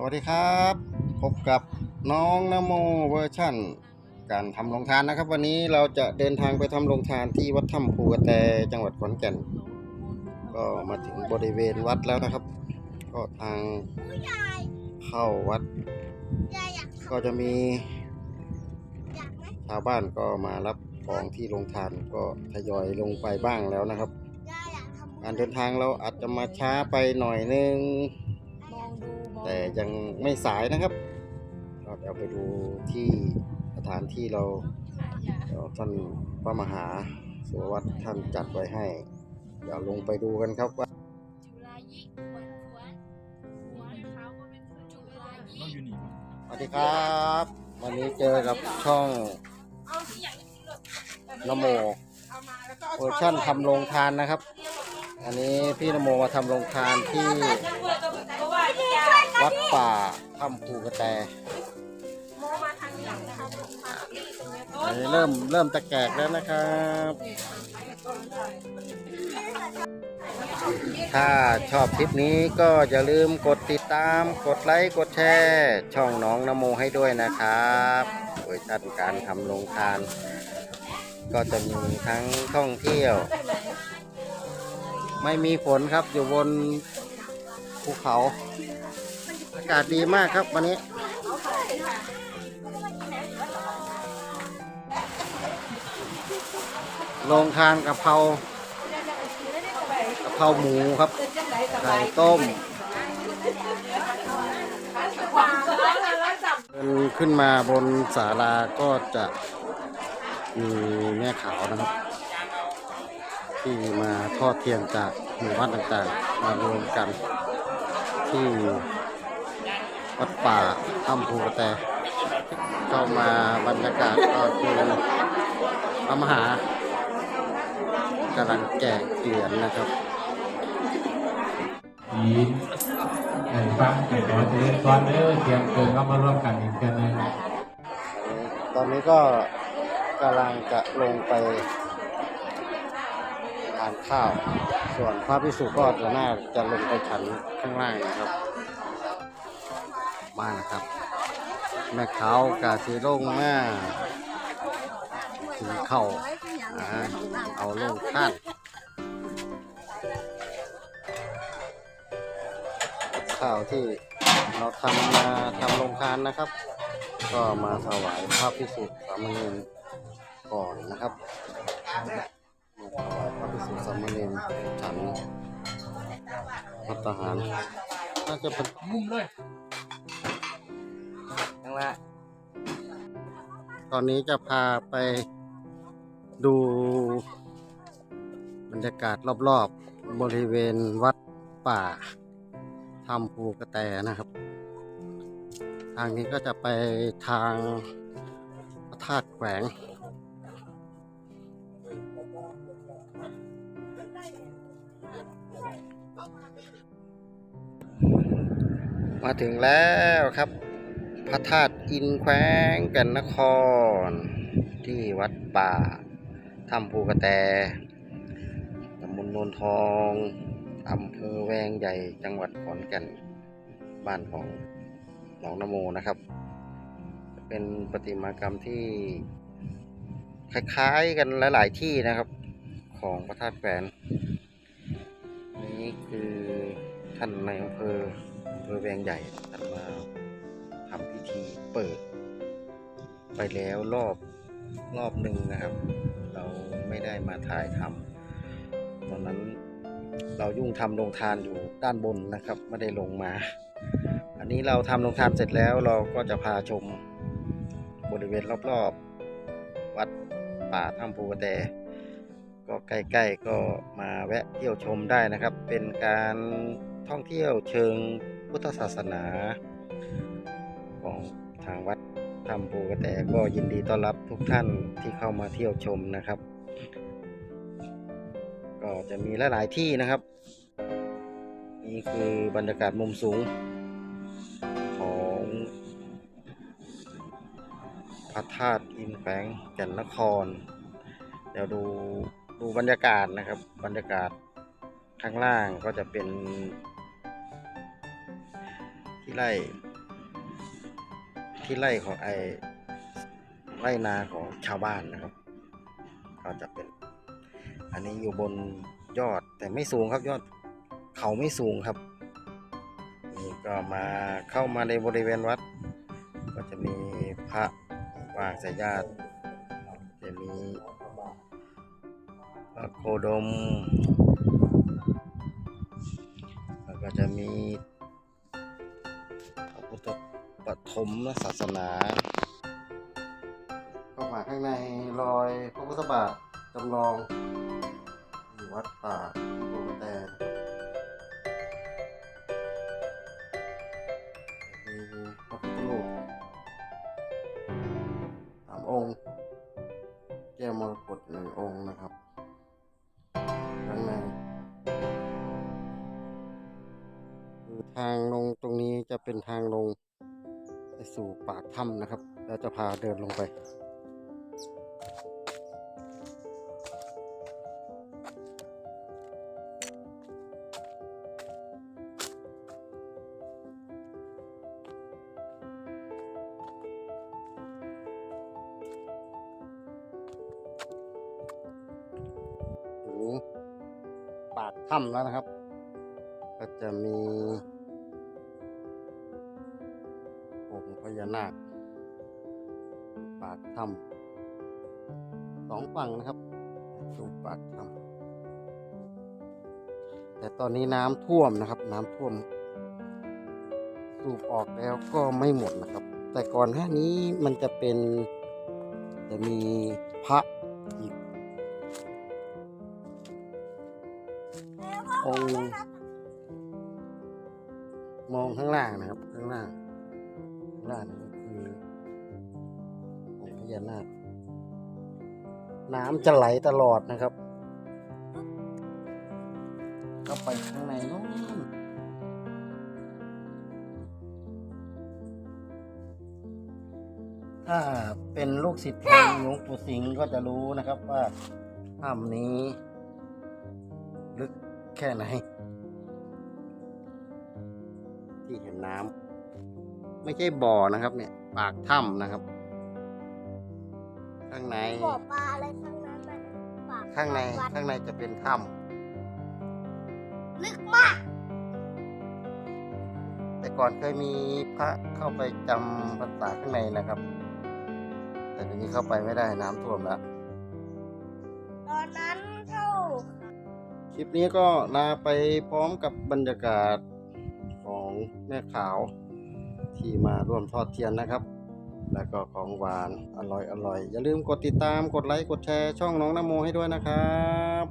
สวัสดีครับ พบกับน้องนโมเวอร์ชั่น การทำโรงทานนะครับ วันนี้เราจะเดินทางไปทำโรงทานที่วัดถ้ำภูกระแตจังหวัดขอนแก่น ก็มาถึงบริเวณวัดแล้วนะครับ ก็ทางเข้าวัด ก็จะมีชาวบ้านก็มารับของที่โรงทานก็ทยอยลงไปบ้างแล้วนะครับ การเดินทางเราอาจจะมาช้าไปหน่อยนึง แต่ยังไม่สายนะครับก็เดี๋ยวไปดูที่สถานที่เราเดี๋ยวท่านพระมหาสุวัตท่านจัดไว้ให้ เดี๋ยวลงไปดูกันครับว่าจุฬายิหวนหวนหวนเขาก็เป็นจุฬายิเราอยู่นี่สวัสดีครับ วันนี้เจอกับช่องนโมเวอร์ชั่นทำโรงทานนะครับ อันนี้พี่นโมมาทำโรงทานที่ วัดป่าถ้ำภูกระแตอันนี้เริ่มเริ่มตะแกกแล้วนะครับ ถ้าชอบคลิปนี้ก็อย่าลืมกดติดตาม กดไลค์ กดแชร์ ช่องน้องนโมให้ด้วยนะครับโดยท่านการทำโรงทาน ก็จะมีทั้งท่องเที่ยว ไม่มีฝนครับอยู่บนภูเขาากาศดีมากครับวันนี้ โรงทานกะเพรากะเพราหมูครับ ไข่ต้มเดินขึ้นมาบนศาลาก็จะมีแม่ขาวนะครับ ที่มาทอดเทียนจากหมู่บ้านต่างๆ มารวมกันที่ วัดป่าถ้ำภูกระแตเข้ามาบรรยากาศก็คือพระมหากำลังแจกเหรียญนะครับยีนไอ้ฟังไอ้ขอเจริญพรเด้อเตรียมเกินเข้ามาร่วมกันอีกกันหนึงตอนนี้ก็กำลังจะลงไปทานข้าว ส่วนพระพิสุก็จะน่าจะลงไปฉันข้างล่างนะครับ มานะครับ แม่เขากาสีลงมาถึงเข่าอ่าเอาลงข้านข้าวที่เราทำมาทำลงทานนะครับ ก็มาถวายพระพิสุทธิสามเณรก่อนนะครับมาถวายพระพิสุทธิสามเณรฉันพัตตาหารน่าจะเป็นมุมเลย ยังละตอนนี้จะพาไปดูบรรยากาศรอบๆ บริเวณวัดป่าถ้ำภูกระแตนะครับ ทางนี้ก็จะไปทางพระธาตุแขวง มาถึงแล้วครับ พระธาตุอินแขวงแก่นนคร ที่วัดป่าถ้ำภูกระแตตำบลโนนทองอำเภอแวงใหญ่จังหวัดขอนแก่นบ้านของหนองนโมนะครับ เป็นประติมากรรมที่ คล้ายๆกันหลายๆที่นะครับ ของพระธาตุแขวนนี่คือท่านในอำเภออำเภอแวงใหญ่ท่านมา ทีเปิด ไปแล้วรอบรอบหนึ่งนะครับ เราไม่ได้มาถ่ายทำตอนนั้นเรายุ่งทำโรงทานอยู่ด้านบนนะครับ ไม่ได้ลงมา อันนี้เราทำโรงทานเสร็จแล้วเราก็จะพาชมบริเวณรอบๆ วัดป่าถ้ำภูกระแตก็ใกล้ๆก็มาแวะเที่ยวชมได้นะครับ เป็นการท่องเที่ยวเชิงพุทธศาสนา ของทางวัดถ้ำภูกระแตก็ยินดีต้อนรับทุกท่านที่เข้ามาเที่ยวชมนะครับ ก็จะมีหลาย ๆ ที่นะครับ นี่คือบรรยากาศมุมสูงของพระธาตุอินแฝงแก่นนคร เดี๋ยวดูดูบรรยากาศนะครับ บรรยากาศข้างล่างก็จะเป็นที่ไร่ ที่ไร่ของไอไร่นาของชาวบ้านนะครับ ก็จะเป็น อันนี้อยู่บนยอดแต่ไม่สูงครับยอดเขาไม่สูงครับนี่ก็มาเข้ามาในบริเวณวัด ก็จะมีพระวางสายญาติจะมีพระโคดม แล้วก็จะมี ปฐมศาสนาเข้ามาข้างในรอยพระพุทธบาทจำลองอยู่วัดป่าโพกแตนมีพระพุทธรูปสามองค์ แก้วมรกตหนึ่งองค์นะครับข้างในคือทางลงตรงนี้จะเป็นทางลง ไปสู่ปากถ้ำนะครับ แล้วจะพาเดินลงไป ปากถ้ำแล้วนะครับ ก็จะมี ญานาค ปากถ้ำสองฝั่งนะครับสู่ปากถ้ำแต่ตอนนี้น้ำท่วมนะครับ น้ำท่วม สูบออกแล้วก็ไม่หมดนะครับ แต่ก่อนหน้านี้มันจะเป็นจะมีพระอีกองค์หนึ่งมองข้างล่างนะครับ ข้างล่าง ข้างล่านี่คือองค์พญานาคน้ำจะไหลตลอดนะครับ ก็ไปข้างในนู้นถ้าเป็นลูกศิษย์ของหลวงปู่สิงห์ก็จะรู้นะครับว่าถ้ำนี้ ลึกแค่ไหน ที่เห็นน้ำ ไม่ใช่บ่อนะครับ เนี่ย ปากถ้ำนะครับ ข้างใน บ่อปลาอะไรทั้งนั้นน่ะปากข้างในวัดข้างในจะเป็นถ้ลึกมากำแต่ก่อนเคยมีพระเข้าไปจำพรรษาข้างในนะครับ แต่เดี๋ยวนี้เข้าไปไม่ได้น้ำท่วมแล้ว ตอนนั้นเท่าคลิปนี้ก็ลาไปพร้อมกับบรรยากาศของแม่ขาว ที่มาร่วมทอดเทียนนะครับ แล้วก็ของหวานอร่อยอร่อยอย่าลืมกดติดตามกดไลค์กดแชร์ช่องน้องนโมให้ด้วยนะครับ